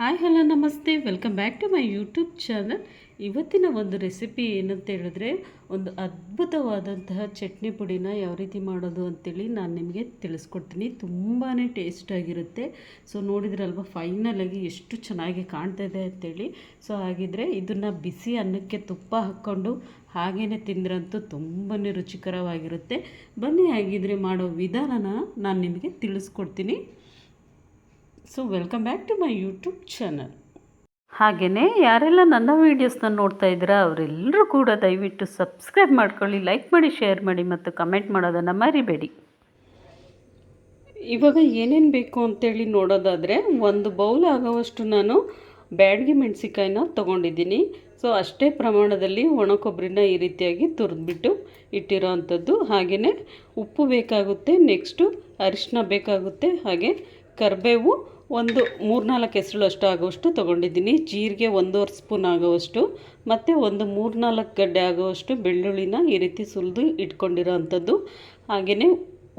Hi, hello, ನಮಸ್ತೆ. Welcome back to my YouTube channel ಇವತ್ತಿನ ಒಂದು ರೆಸಿಪಿ ಏನಂತ ಹೇಳಿದ್ರೆ, ಒಂದು ಅದ್ಭುತವಾದಂತಹ ಚಟ್ನಿ ಪುಡಿನ ಯಾವ ರೀತಿ ಮಾಡೋದು ಅಂತೇಳಿ ನಾನು ನಿಮಗೆ ತಿಳಿಸ್ಕೊಡ್ತೀನಿ. ತುಂಬಾ ಟೇಸ್ಟಾಗಿರುತ್ತೆ ಸೊ ನೋಡಿದ್ರಲ್ವ ಫೈನಲಾಗಿ ಎಷ್ಟು ಚೆನ್ನಾಗಿ ಕಾಣ್ತಾ ಇದೆ ಅಂತೇಳಿ. ಸೊ ಹಾಗಿದ್ರೆ ಇದನ್ನು ಬಿಸಿ ಅನ್ನಕ್ಕೆ ತುಪ್ಪ ಹಾಕ್ಕೊಂಡು ಹಾಗೇ ತಿಂದ್ರಂತೂ ತುಂಬಾ ರುಚಿಕರವಾಗಿರುತ್ತೆ. ಬನ್ನಿ, ಹಾಗಿದ್ರೆ ಮಾಡೋ ವಿಧಾನನ ನಾನು ನಿಮಗೆ ತಿಳಿಸ್ಕೊಡ್ತೀನಿ. So welcome back to my YouTube channel ಹಾಗೆಯೇ ಯಾರೆಲ್ಲ ನನ್ನ ವೀಡಿಯೋಸ್ನ ನೋಡ್ತಾ ಇದ್ದೀರಾ ಅವರೆಲ್ಲರೂ ಕೂಡ ದಯವಿಟ್ಟು ಸಬ್ಸ್ಕ್ರೈಬ್ ಮಾಡ್ಕೊಳ್ಳಿ ಲೈಕ್ ಮಾಡಿ ಶೇರ್ ಮಾಡಿ ಮತ್ತು ಕಮೆಂಟ್ ಮಾಡೋದನ್ನು ಮರಿಬೇಡಿ. ಇವಾಗ ಏನೇನು ಬೇಕು ಅಂತೇಳಿ ನೋಡೋದಾದರೆ ಒಂದು ಬೌಲ್ ಆಗೋವಷ್ಟು ನಾನು ಬ್ಯಾಡ್ಗಿ ಮೆಣಸಿಕಾಯಿನ ತೊಗೊಂಡಿದ್ದೀನಿ. ಸೊ ಅಷ್ಟೇ ಪ್ರಮಾಣದಲ್ಲಿ ಒಣ ಕೊಬ್ಬರಿನ ಈ ರೀತಿಯಾಗಿ ತುರಿದ್ಬಿಟ್ಟು ಇಟ್ಟಿರೋ ಅಂಥದ್ದು ಹಾಗೆಯೇ ಉಪ್ಪು ಬೇಕಾಗುತ್ತೆ ನೆಕ್ಸ್ಟು ಅರಿಶಿನ ಬೇಕಾಗುತ್ತೆ ಹಾಗೆ ಕರಿಬೇವು ಒಂದು ಮೂರ್ನಾಲ್ಕು ಹೆಸರುಳಷ್ಟು ಆಗುವಷ್ಟು ತೊಗೊಂಡಿದ್ದೀನಿ. ಜೀರಿಗೆ ಒಂದೂವರೆ ಸ್ಪೂನ್ ಆಗುವಷ್ಟು, ಮತ್ತು ಒಂದು ಮೂರ್ನಾಲ್ಕು ಗಡ್ಡೆ ಆಗುವಷ್ಟು ಬೆಳ್ಳುಳ್ಳಿನ ಈ ರೀತಿ ಸುಲಿದು ಇಟ್ಕೊಂಡಿರೋ ಅಂಥದ್ದು ಹಾಗೆಯೇ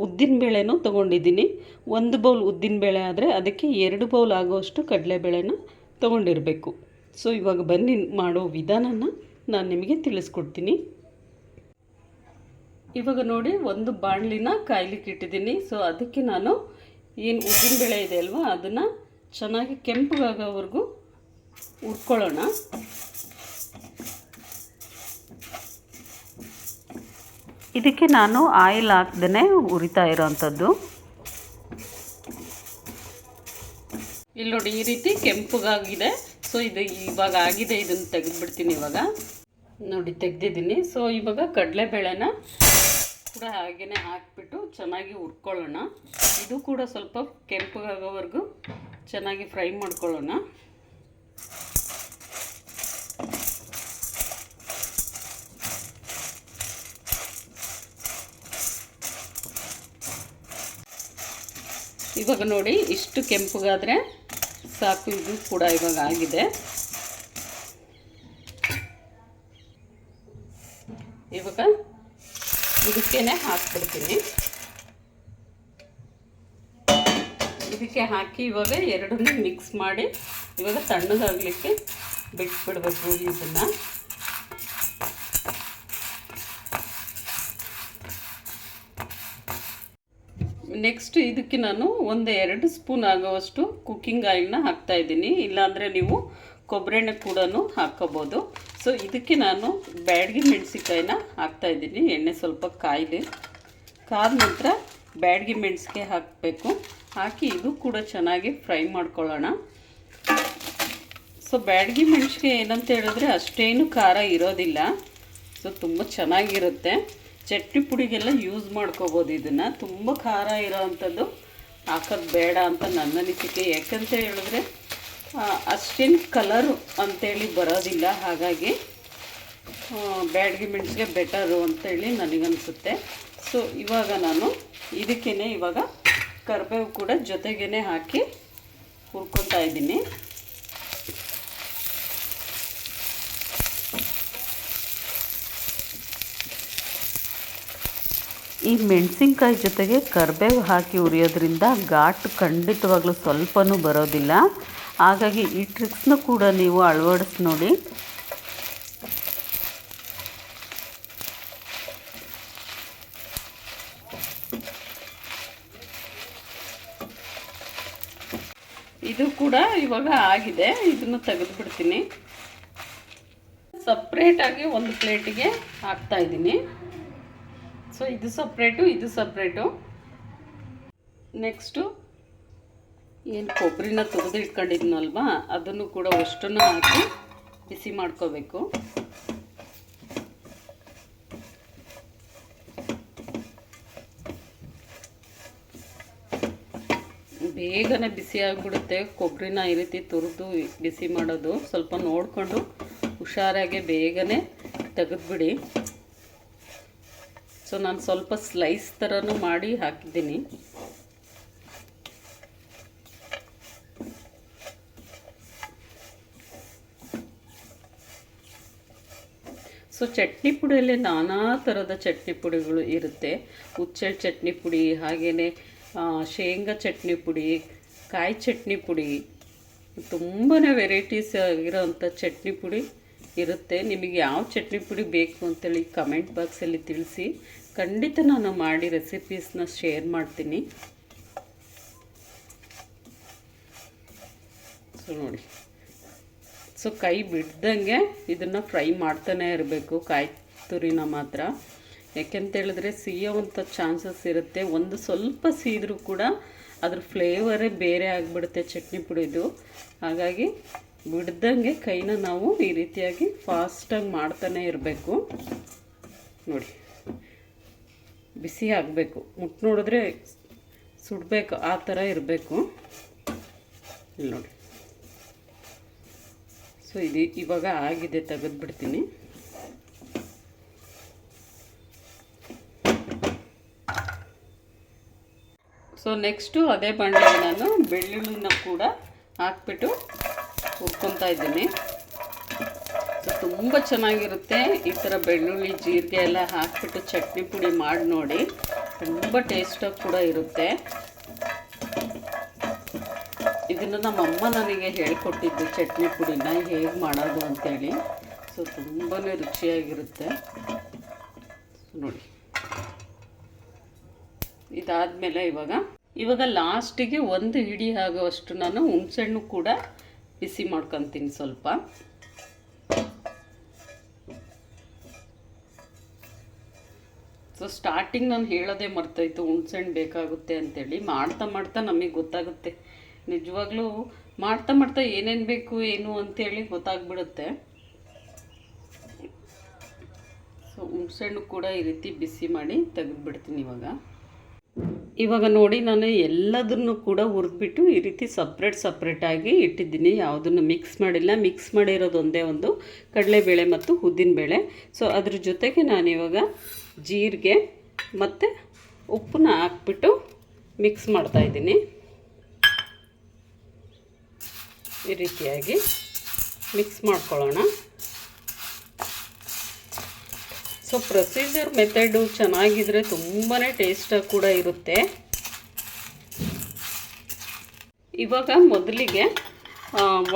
ಉದ್ದಿನಬೇಳೆನೂ ತೊಗೊಂಡಿದ್ದೀನಿ. ಒಂದು ಬೌಲ್ ಉದ್ದಿನಬೇಳೆ ಆದರೆ ಅದಕ್ಕೆ ಎರಡು ಬೌಲ್ ಆಗುವಷ್ಟು ಕಡಲೆಬೇಳೆನ ತೊಗೊಂಡಿರಬೇಕು. ಸೊ, ಇವಾಗ ಬನ್ನಿ ಮಾಡೋ ವಿಧಾನನ ನಾನು ನಿಮಗೆ ತಿಳಿಸ್ಕೊಡ್ತೀನಿ. ಇವಾಗ ನೋಡಿ, ಒಂದು ಬಾಣಲಿನ ಕಾಯ್ಲಿಕ್ಕೆ ಇಟ್ಟಿದ್ದೀನಿ. ಸೊ, ಅದಕ್ಕೆ ನಾನು ಏನು ಉದ್ದಿನಬೇಳೆ ಇದೆ ಅಲ್ವಾ? ಅದನ್ನು ಚೆನ್ನಾಗಿ ಕೆಂಪಗಾಗೋವರೆಗೂ ಹುರ್ಕೊಳ್ಳೋಣ. ಇದಕ್ಕೆ ನಾನು ಆಯಿಲ್ ಹಾಕ್ದೇ ಉರಿತಾ ಇರೋವಂಥದ್ದು ಇಲ್ಲಿ ನೋಡಿ ಈ ರೀತಿ ಕೆಂಪಗಾಗಿದೆ. ಸೊ ಇದು ಇವಾಗ ಆಗಿದೆ, ಇದನ್ನು ತೆಗೆದುಬಿಡ್ತೀನಿ ಇವಾಗ. ನೋಡಿ, ತೆಗೆದಿದ್ದೀನಿ. ಸೊ ಇವಾಗ ಕಡಲೆಬೇಳೆನ ಕೂಡ ಹಾಗೇ ಹಾಕ್ಬಿಟ್ಟು ಚೆನ್ನಾಗಿ ಹುರ್ಕೊಳ್ಳೋಣ. ಇದು ಕೂಡ ಸ್ವಲ್ಪ ಕೆಂಪಗಾಗೋವರೆಗೂ ಚೆನ್ನಾಗಿ ಫ್ರೈ ಮಾಡ್ಕೊಳ್ಳೋಣ. ಇವಾಗ ನೋಡಿ ಇಷ್ಟು ಕೆಂಪಗಾದರೆ ಸಾಕು, ಇದು ಕೂಡ ಇವಾಗ ಆಗಿದೆ ಇವಾಗ ಇದಕ್ಕೇನೆ ಹಾಕ್ಬಿಡ್ತೀನಿ. ಇದಕ್ಕೆ ಹಾಕಿ ಇವಾಗ ಎರಡನ್ನೂ ಮಿಕ್ಸ್ ಮಾಡಿ ಇವಾಗ ತಣ್ಣಗಾಗಲಿಕ್ಕೆ ಬಿಟ್ಬಿಡ್ಬೇಕು ಇದನ್ನು. ನೆಕ್ಸ್ಟ್ ಇದಕ್ಕೆ ನಾನು ಒಂದು ಎರಡು ಸ್ಪೂನ್ ಆಗೋವಷ್ಟು ಕುಕ್ಕಿಂಗ್ ಆಯಿಲ್ನ ಹಾಕ್ತಾಯಿದ್ದೀನಿ ಇಲ್ಲಾಂದರೆ ನೀವು ಕೊಬ್ಬರಿ ಎಣ್ಣೆ ಕೂಡ ಹಾಕ್ಕೋಬೋದು ಸೊ ಇದಕ್ಕೆ ನಾನು ಬ್ಯಾಡಗಿ ಮೆಣಸಿಕಾಯಿನ ಹಾಕ್ತಾಯಿದ್ದೀನಿ ಎಣ್ಣೆ ಸ್ವಲ್ಪ ಕಾಯಿಲಿ. ಕಾದ ನಂತರ ಬ್ಯಾಡಗಿ ಮೆಣಸಿಗೆ ಹಾಕಬೇಕು. ಹಾಕಿ ಇದು ಕೂಡ ಚೆನ್ನಾಗಿ ಫ್ರೈ ಮಾಡ್ಕೊಳ್ಳೋಣ. ಸೊ ಬ್ಯಾಡಗಿ ಮೆಣಸಿಗೆ ಏನಂತ ಹೇಳಿದ್ರೆ ಅಷ್ಟೇನು ಖಾರ ಇರೋದಿಲ್ಲ. ಸೊ ತುಂಬ ಚೆನ್ನಾಗಿರುತ್ತೆ. ಚಟ್ನಿ ಪುಡಿಗೆಲ್ಲ ಯೂಸ್ ಮಾಡ್ಕೋಬೋದು ಇದನ್ನು. ತುಂಬ ಖಾರ ಇರೋ ಅಂಥದ್ದು ಹಾಕೋದು ಬೇಡ ಅಂತ ನನ್ನ ಅನಿಸಿಕೆ. ಯಾಕಂತ ಹೇಳಿದ್ರೆ ಅಷ್ಟೇನು ಕಲರು ಅಂತೇಳಿ ಬರೋದಿಲ್ಲ, ಹಾಗಾಗಿ ಬ್ಯಾಡ್ಗೆ ಮೆಣಸಿಗೆ ಬೆಟರು ಅಂತೇಳಿ ನನಗನ್ಸುತ್ತೆ. ಸೊ, ಇವಾಗ ನಾನು ಇದಕ್ಕೇ ಇವಾಗ ಕರಿಬೇವು ಕೂಡ ಜೊತೆಗೇ ಹಾಕಿ ಹುರ್ಕೊತಾ ಇದ್ದೀನಿ. ಈ ಮೆಣಸಿನ್ಕಾಯಿ ಜೊತೆಗೆ ಕರಿಬೇವು ಹಾಕಿ ಉರಿಯೋದ್ರಿಂದ ಘಾಟ್ ಖಂಡಿತವಾಗ್ಲೂ ಸ್ವಲ್ಪನೂ ಬರೋದಿಲ್ಲ. ಹಾಗಾಗಿ ಈ ಟ್ರಿಕ್ಸ್ನ ಕೂಡ ನೀವು ಅಳವಡಿಸಿ ನೋಡಿ. ಇದು ಕೂಡ ಇವಾಗ ಆಗಿದೆ, ಇದನ್ನು ತೆಗೆದುಬಿಡ್ತೀನಿ. ಸಪ್ರೇಟಾಗಿ ಒಂದು ಪ್ಲೇಟಿಗೆ ಹಾಕ್ತಾ ಇದ್ದೀನಿ. ಸೊ ಇದು ಸಪ್ರೇಟು ಇದು ಸಪ್ರೇಟು ನೆಕ್ಸ್ಟು ಏನು ಕೊಬ್ಬರಿನ ತೆಗೆದು ಇಟ್ಕೊಂಡಿದ್ನಲ್ವಾ? ಅದನ್ನು ಕೂಡ ಅಷ್ಟನ್ನು ಹಾಕಿ ಬಿಸಿ ಮಾಡ್ಕೋಬೇಕು. ಬೇಗನೆ ಬಿಸಿ ಆಗಿಬಿಡುತ್ತೆ. ಕೊಬ್ಬರಿನ ಈ ರೀತಿ ತುರಿದು ಬಿಸಿ ಮಾಡೋದು. ಸ್ವಲ್ಪ ನೋಡಿಕೊಂಡು ಹುಷಾರಾಗಿ ಬೇಗನೆ ತೆಗೆದ್ಬಿಡಿ. ಸೊ, ನಾನು ಸ್ವಲ್ಪ ಸ್ಲೈಸ್ ಥರನೂ ಮಾಡಿ ಹಾಕಿದ್ದೀನಿ. ಸೊ ಚಟ್ನಿ ಪುಡಿಯಲ್ಲಿ ನಾನಾ ಥರದ ಚಟ್ನಿ ಪುಡಿಗಳು ಇರುತ್ತೆ. ಹುಚ್ಚೆಳ್ ಚಟ್ನಿ ಪುಡಿ ಹಾಗೆಯೇ ಶೇಂಗಾ ಚಟ್ನಿ ಪುಡಿ, ಕಾಯಿ ಚಟ್ನಿ ಪುಡಿ ತುಂಬಾ ವೆರೈಟೀಸ್ ಆಗಿರೋವಂಥ ಚಟ್ನಿ ಪುಡಿ ಇರುತ್ತೆ. ನಿಮಗೆ ಯಾವ ಚಟ್ನಿ ಪುಡಿ ಬೇಕು ಅಂತೇಳಿ ಕಮೆಂಟ್ ಬಾಕ್ಸಲ್ಲಿ ತಿಳಿಸಿ. ಖಂಡಿತ ನಾನು ಮಾಡಿ ರೆಸಿಪೀಸ್ನ ಶೇರ್ ಮಾಡ್ತೀನಿ. ಸೊ ನೋಡಿ. ಸೊ ಕೈ ಬಿಡ್ದಂಗೆ ಇದನ್ನು ಫ್ರೈ ಮಾಡ್ತಾನೆ ಇರಬೇಕು ಕಾಯಿ ತುರಿನ ಮಾತ್ರ. ಯಾಕೆಂತ ಹೇಳಿದ್ರೆ ಸಿಹಿಯೋವಂಥ ಚಾನ್ಸಸ್ ಇರುತ್ತೆ. ಒಂದು ಸ್ವಲ್ಪ ಸೀದ್ರೂ ಕೂಡ ಅದ್ರ ಫ್ಲೇವರೇ ಬೇರೆ ಆಗಿಬಿಡುತ್ತೆ ಚಟ್ನಿ ಪುಡಿದು. ಹಾಗಾಗಿ ಬಿಡ್ದಂಗೆ ಕೈನ ನಾವು ಈ ರೀತಿಯಾಗಿ ಫಾಸ್ಟಾಗಿ ಮಾಡ್ತಾನೆ ಇರಬೇಕು. ನೋಡಿ, ಬಿಸಿ ಆಗಬೇಕು. ಮುಟ್ಟು ನೋಡಿದ್ರೆ ಸುಡಬೇಕು, ಆ ಥರ ಇರಬೇಕು. ಇಲ್ಲಿ ನೋಡಿ. ಸೊ ಇದು ಇವಾಗ ಆಗಿದೆ, ತೆಗೆದುಬಿಡ್ತೀನಿ. ಸೊ, ನೆಕ್ಸ್ಟು ಅದೇ ಬಣ್ಣ ನಾನು ಬೆಳ್ಳುಳ್ಳಿನ ಕೂಡ ಹಾಕ್ಬಿಟ್ಟು ಹುರ್ಕೊತಾ ಇದ್ದೀನಿ. ಸೊ, ತುಂಬ ಚೆನ್ನಾಗಿರುತ್ತೆ ಈ ಥರ ಬೆಳ್ಳುಳ್ಳಿ, ಜೀರಿಗೆ ಎಲ್ಲ ಹಾಕ್ಬಿಟ್ಟು ಚಟ್ನಿ ಪುಡಿ ಮಾಡಿ ನೋಡಿ. ತುಂಬ ಟೇಸ್ಟಾಗಿ ಕೂಡ ಇರುತ್ತೆ. ಇದನ್ನು ನಮ್ಮಮ್ಮ ನನಗೆ ಹೇಳಿಕೊಟ್ಟಿದ್ದು ಚಟ್ನಿ ಪುಡಿನ ಹೇಗೆ ಮಾಡೋದು ಅಂತೇಳಿ. ಸೊ ತುಂಬಾ ರುಚಿಯಾಗಿರುತ್ತೆ. ನೋಡಿ. ಇದಾದಮೇಲೆ ಇವಾಗ ಇವಾಗ ಲಾಸ್ಟಿಗೆ ಒಂದು ಹಿಡಿ ಆಗುವಷ್ಟು ನಾನು ಹುಣಸೆಹಣ್ಣು ಕೂಡ ಬಿಸಿ ಮಾಡ್ಕೊತೀನಿ ಸ್ವಲ್ಪ. ಸೊ ಸ್ಟಾರ್ಟಿಂಗ್ ನಾನು ಹೇಳೋದೇ ಮರ್ತೋಯ್ತು, ಹುಣ್ಸೆಹಣ್ಣು ಬೇಕಾಗುತ್ತೆ ಅಂತೇಳಿ. ಮಾಡ್ತಾ ಮಾಡ್ತಾ ನಮಗೆ ಗೊತ್ತಾಗುತ್ತೆ. ನಿಜವಾಗ್ಲೂ ಮಾಡ್ತಾ ಮಾಡ್ತಾ ಏನೇನು ಬೇಕು, ಏನು ಅಂತೇಳಿ ಗೊತ್ತಾಗ್ಬಿಡುತ್ತೆ. ಸೊ ಹುಣ್ಸೆಹಣ್ಣು ಕೂಡ ಈ ರೀತಿ ಬಿಸಿ ಮಾಡಿ ತೆಗೆದುಬಿಡ್ತೀನಿ ಇವಾಗ. ಇವಾಗ ನೋಡಿ ನಾನು ಎಲ್ಲದನ್ನು ಕೂಡ ಹುರಿದ್ಬಿಟ್ಟು ಈ ರೀತಿ ಸಪ್ರೇಟ್ ಸಪ್ರೇಟಾಗಿ ಇಟ್ಟಿದ್ದೀನಿ. ಯಾವುದನ್ನು ಮಿಕ್ಸ್ ಮಾಡಿಲ್ಲ. ಮಿಕ್ಸ್ ಮಾಡಿರೋದು ಒಂದೇ ಒಂದು ಕಡಲೆಬೇಳೆ ಮತ್ತು ಉದ್ದಿನಬೇಳೆ ಸೊ ಅದ್ರ ಜೊತೆಗೆ ನಾನಿವಾಗ ಜೀರಿಗೆ ಮತ್ತು ಉಪ್ಪನ್ನ ಹಾಕ್ಬಿಟ್ಟು ಮಿಕ್ಸ್ ಮಾಡ್ತಾಯಿದ್ದೀನಿ ಈ ರೀತಿಯಾಗಿ ಮಿಕ್ಸ್ ಮಾಡ್ಕೊಳ್ಳೋಣ. ಸೊ ಪ್ರೊಸೀಜರ್ ಮೆಥಡು ಚೆನ್ನಾಗಿದ್ರೆ ತುಂಬಾ ಟೇಸ್ಟಾಗಿ ಕೂಡ ಇರುತ್ತೆ. ಇವಾಗ ಮೊದಲಿಗೆ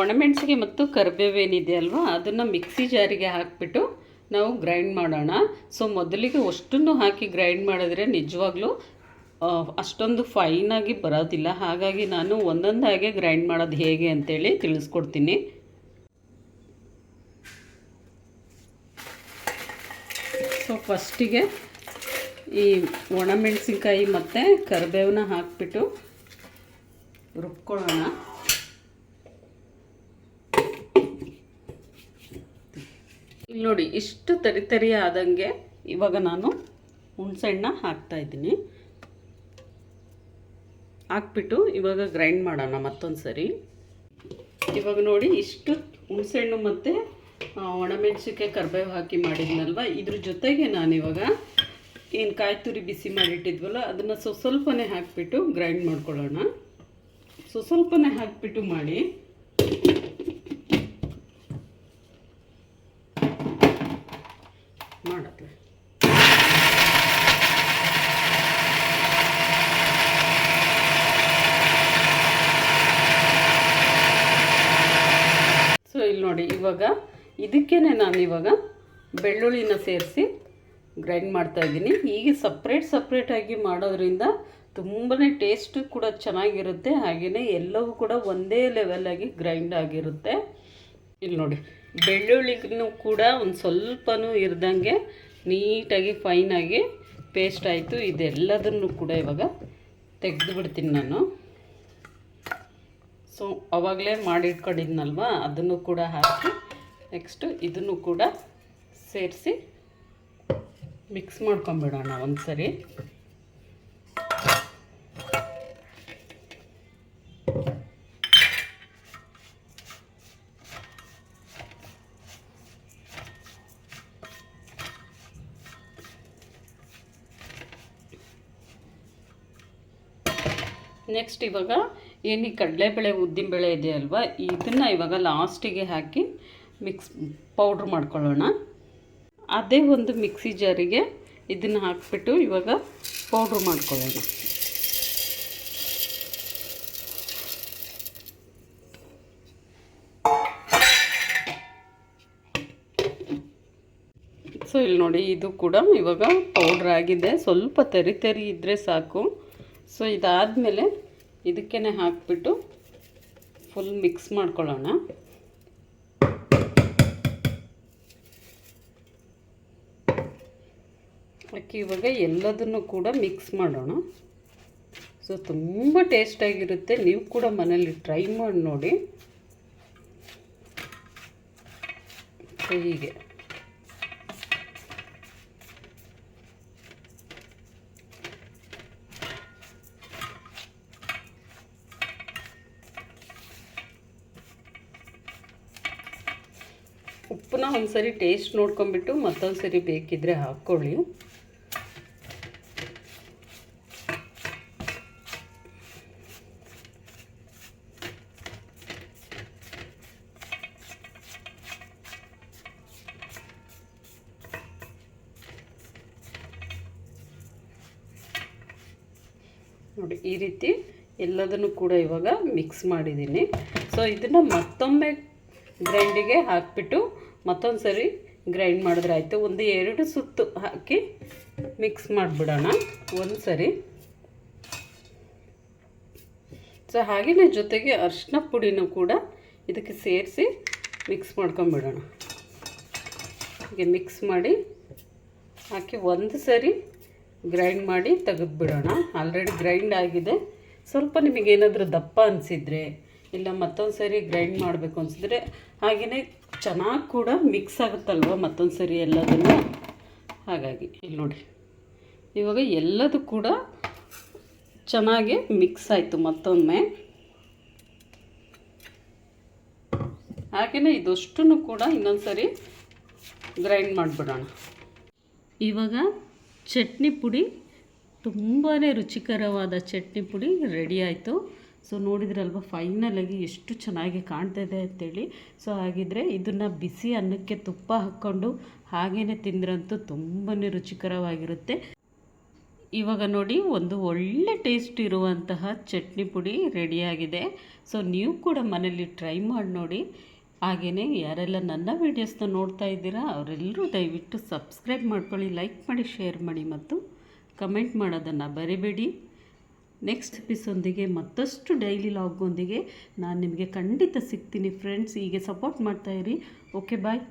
ಒಣಮೆಣಸಿಗೆ ಮತ್ತು ಕರಿಬೇವೇನಿದೆ ಅಲ್ವಾ? ಅದನ್ನು ಮಿಕ್ಸಿ ಜಾರಿಗೆ ಹಾಕಿಬಿಟ್ಟು ನಾವು ಗ್ರೈಂಡ್ ಮಾಡೋಣ. ಸೊ ಮೊದಲಿಗೆ ಅಷ್ಟನ್ನು ಹಾಕಿ ಗ್ರೈಂಡ್ ಮಾಡಿದ್ರೆ ನಿಜವಾಗ್ಲೂ ಅಷ್ಟೊಂದು ಫೈನಾಗಿ ಬರೋದಿಲ್ಲ. ಹಾಗಾಗಿ ನಾನು ಒಂದೊಂದಾಗೆ ಗ್ರೈಂಡ್ ಮಾಡೋದು ಹೇಗೆ ಅಂತೇಳಿ ತಿಳಿಸ್ಕೊಡ್ತೀನಿ. ಸೊ ಫಸ್ಟಿಗೆ ಈ ಒಣಮೆಣಸಿನ್ಕಾಯಿ ಮತ್ತು ಕರಿಬೇವನ್ನ ಹಾಕಿಬಿಟ್ಟು ರುಬ್ಕೊಳ್ಳೋಣ. ಇಲ್ಲಿ ನೋಡಿ, ಇಷ್ಟು ತರಿ ತರಿ ಆದಂಗೆ ಇವಾಗ ನಾನು ಹುಣ್ಸೆಹಣ್ಣ ಹಾಕ್ತಾಯಿದ್ದೀನಿ ಹಾಕ್ಬಿಟ್ಟು ಇವಾಗ ಗ್ರೈಂಡ್ ಮಾಡೋಣ ಮತ್ತೊಂದು ಸರಿ. ಇವಾಗ ನೋಡಿ ಇಷ್ಟು ಹುಣಸೆಹಣ್ಣು ಮತ್ತು ಒಣಮೆಣಸಿನ್ಕಾಯಿ ಕರಿಬೇವು ಹಾಕಿ ಮಾಡಿದ್ನಲ್ವ? ಇದ್ರ ಜೊತೆಗೆ ನಾನಿವಾಗ ಏನು ಕಾಯಿ ತುರಿ ಬಿಸಿ ಮಾಡಿಟ್ಟಿದ್ವಲ್ಲ, ಅದನ್ನು ಸ್ವಲ್ಪ ಸ್ವಲ್ಪನೇ ಹಾಕಿಬಿಟ್ಟು ಗ್ರೈಂಡ್ ಮಾಡ್ಕೊಳ್ಳೋಣ. ಸೊ ಸ್ವಲ್ಪನೇ ಹಾಕಿಬಿಟ್ಟು ಮಾಡಿ ಮಾಡತ್ತೆ ಸೊ ಇಲ್ಲಿ ನೋಡಿ ಇವಾಗ ಇದಕ್ಕೇ ನಾನು ಇವಾಗ ಬೆಳ್ಳುಳ್ಳಿನ ಸೇರಿಸಿ ಗ್ರೈಂಡ್ ಮಾಡ್ತಾ ಇದ್ದೀನಿ. ಹೀಗೆ ಸಪ್ರೇಟ್ ಸಪ್ರೇಟಾಗಿ ಮಾಡೋದ್ರಿಂದ ತುಂಬಾ ಟೇಸ್ಟು ಕೂಡ ಚೆನ್ನಾಗಿರುತ್ತೆ. ಹಾಗೆಯೇ ಎಲ್ಲವೂ ಕೂಡ ಒಂದೇ ಲೆವೆಲಾಗಿ ಗ್ರೈಂಡ್ ಆಗಿರುತ್ತೆ. ಇಲ್ಲಿ ನೋಡಿ ಬೆಳ್ಳುಳ್ಳಿಗೂ ಕೂಡ ಒಂದು ಸ್ವಲ್ಪನೂ ಇರ್ದಂಗೆ ನೀಟಾಗಿ ಫೈನಾಗಿ ಪೇಸ್ಟ್ ಆಯಿತು. ಇದೆಲ್ಲದನ್ನು ಕೂಡ ಇವಾಗ ತೆಗೆದು ಬಿಡ್ತೀನಿ ನಾನು. ಸೊ ಅವಾಗಲೇ ಮಾಡಿಟ್ಕೊಂಡಿದ್ನಲ್ವ? ಅದನ್ನು ಕೂಡ ಹಾಕಿ ನೆಕ್ಸ್ಟು ಇದನ್ನು ಕೂಡ ಸೇರಿಸಿ ಮಿಕ್ಸ್ ಮಾಡ್ಕೊಂಬಿಡೋಣ ಒಂದು ಸರಿ ನೆಕ್ಸ್ಟ್ ಇವಾಗ ಏನು ಈ ಕಡಲೆಬೇಳೆ ಉದ್ದಿನಬೇಳೆ ಇದೆ ಅಲ್ವಾ ಇದನ್ನು ಇವಾಗ ಲಾಸ್ಟಿಗೆ ಹಾಕಿ ಮಿಕ್ಸ್ ಪೌಡ್ರ್ ಮಾಡ್ಕೊಳ್ಳೋಣ. ಅದೇ ಒಂದು ಮಿಕ್ಸಿ ಜಾರಿಗೆ ಇದನ್ನು ಹಾಕಿಬಿಟ್ಟು ಇವಾಗ ಪೌಡ್ರ್ ಮಾಡ್ಕೊಳ್ಳೋಣ. ಸೊ ಇಲ್ಲಿ ನೋಡಿ ಇದು ಕೂಡ ಇವಾಗ ಪೌಡ್ರ್ ಆಗಿದೆ. ಸ್ವಲ್ಪ ತೆರಿ ತೆರಿ ಇದ್ದರೆ ಸಾಕು. ಸೊ ಇದಾದ ಮೇಲೆ ಇದಕ್ಕೇ ಹಾಕಿಬಿಟ್ಟು ಫುಲ್ ಮಿಕ್ಸ್ ಮಾಡ್ಕೊಳ್ಳೋಣ. ಅದಕ್ಕೆ ಇವಾಗ ಎಲ್ಲದನ್ನು ಕೂಡ ಮಿಕ್ಸ್ ಮಾಡೋಣ. ಸೊ ತುಂಬ ಟೇಸ್ಟಾಗಿರುತ್ತೆ ನೀವು ಕೂಡ ಮನೇಲಿ ಟ್ರೈ ಮಾಡಿ ನೋಡಿ. ಹೀಗೆ. ಉಪ್ಪನ್ನ ಒಂದ್ಸರಿ ಟೇಸ್ಟ್ ನೋಡ್ಕೊಂಬಿಟ್ಟು ಮತ್ತೊಂದು ಬೇಕಿದ್ರೆ ಹಾಕ್ಕೊಳ್ಳಿ ನೋಡಿ ಈ ರೀತಿ ಎಲ್ಲದನ್ನು ಕೂಡ ಇವಾಗ ಮಿಕ್ಸ್ ಮಾಡಿದ್ದೀನಿ. ಸೊ ಇದನ್ನು ಮತ್ತೊಮ್ಮೆ ಗ್ರೈಂಡಿಗೆ ಹಾಕಿಬಿಟ್ಟು ಮತ್ತೊಂದು ಸರಿ ಗ್ರೈಂಡ್ ಮಾಡಿದ್ರೆ ಆಯಿತು. ಒಂದು ಎರಡು ಸುತ್ತು ಹಾಕಿ ಮಿಕ್ಸ್ ಮಾಡಿಬಿಡೋಣ ಒಂದು ಸರಿ ಸೊ ಹಾಗೆಯೇ ಜೊತೆಗೆ ಅರಿಶಿನ ಪುಡಿನೂ ಕೂಡ ಇದಕ್ಕೆ ಸೇರಿಸಿ ಮಿಕ್ಸ್ ಮಾಡ್ಕೊಂಬಿಡೋಣ. ಹೀಗೆ ಮಿಕ್ಸ್ ಮಾಡಿ ಹಾಕಿ ಒಂದು ಸರಿ ಗ್ರೈಂಡ್ ಮಾಡಿ ತೆಗೆದುಬಿಡೋಣ. ಆಲ್ರೆಡಿ ಗ್ರೈಂಡ್ ಆಗಿದೆ. ಸ್ವಲ್ಪ ನಿಮಗೇನಾದರೂ ದಪ್ಪ ಅನಿಸಿದರೆ ಇಲ್ಲ ಮತ್ತೊಂದು ಸರಿ ಗ್ರೈಂಡ್ ಮಾಡಬೇಕು ಅನಿಸಿದ್ರೆ ಹಾಗೆಯೇ ಚೆನ್ನಾಗಿ ಕೂಡ ಮಿಕ್ಸ್ ಆಗುತ್ತಲ್ವ ಮತ್ತೊಂದು ಸರಿ ಎಲ್ಲದನ್ನು? ಹಾಗಾಗಿ ಇಲ್ಲಿ ನೋಡಿ. ಇವಾಗ ಎಲ್ಲದೂ ಕೂಡ ಚೆನ್ನಾಗಿ ಮಿಕ್ಸ್ ಆಯಿತು ಮತ್ತೊಮ್ಮೆ. ಹಾಗೆಯೇ ಇದಷ್ಟು ಕೂಡ ಇನ್ನೊಂದು ಸರಿ ಗ್ರೈಂಡ್ ಮಾಡಿಬಿಡೋಣ. ಇವಾಗ ಚಟ್ನಿ ಪುಡಿ ತುಂಬಾ ರುಚಿಕರವಾದ ಚಟ್ನಿ ಪುಡಿ ರೆಡಿ ಆಯಿತು. ಸೊ ನೋಡಿದ್ರಲ್ವ ಫೈನಲಾಗಿ ಎಷ್ಟು ಚೆನ್ನಾಗಿ ಕಾಣ್ತಾ ಇದೆ ಅಂತೇಳಿ. ಸೊ ಹಾಗಿದ್ರೆ ಇದನ್ನು ಬಿಸಿ ಅನ್ನಕ್ಕೆ ತುಪ್ಪ ಹಾಕ್ಕೊಂಡು ಹಾಗೇ ತಿಂದ್ರಂತೂ ತುಂಬಾ ರುಚಿಕರವಾಗಿರುತ್ತೆ. ಇವಾಗ ನೋಡಿ, ಒಂದು ಒಳ್ಳೆ ಟೇಸ್ಟ್ ಇರುವಂತಹ ಚಟ್ನಿ ಪುಡಿ ರೆಡಿಯಾಗಿದೆ ಸೊ ನೀವು ಕೂಡ ಮನೇಲಿ ಟ್ರೈ ಮಾಡಿ ನೋಡಿ. ಹಾಗೆಯೇ ಯಾರೆಲ್ಲ ನನ್ನ ವೀಡಿಯೋಸ್ನ ನೋಡ್ತಾ ಇದ್ದೀರಾ, ಅವರೆಲ್ಲರೂ ದಯವಿಟ್ಟು ಸಬ್ಸ್ಕ್ರೈಬ್ ಮಾಡ್ಕೊಳ್ಳಿ ಲೈಕ್ ಮಾಡಿ ಶೇರ್ ಮಾಡಿ ಮತ್ತು ಕಮೆಂಟ್ ಮಾಡೋದನ್ನು ಬರಿಬೇಡಿ. ನೆಕ್ಸ್ಟ್ ಎಪಿಸೊಂದಿಗೆ ಮತ್ತಷ್ಟು ಡೈಲಿ ಲಾಗೊಂದಿಗೆ ನಾನು ನಿಮಗೆ ಖಂಡಿತ ಸಿಗ್ತೀನಿ ಫ್ರೆಂಡ್ಸ್ ಹೀಗೆ ಸಪೋರ್ಟ್ ಮಾಡ್ತಾಯಿರಿ ಓಕೆ ಬಾಯ್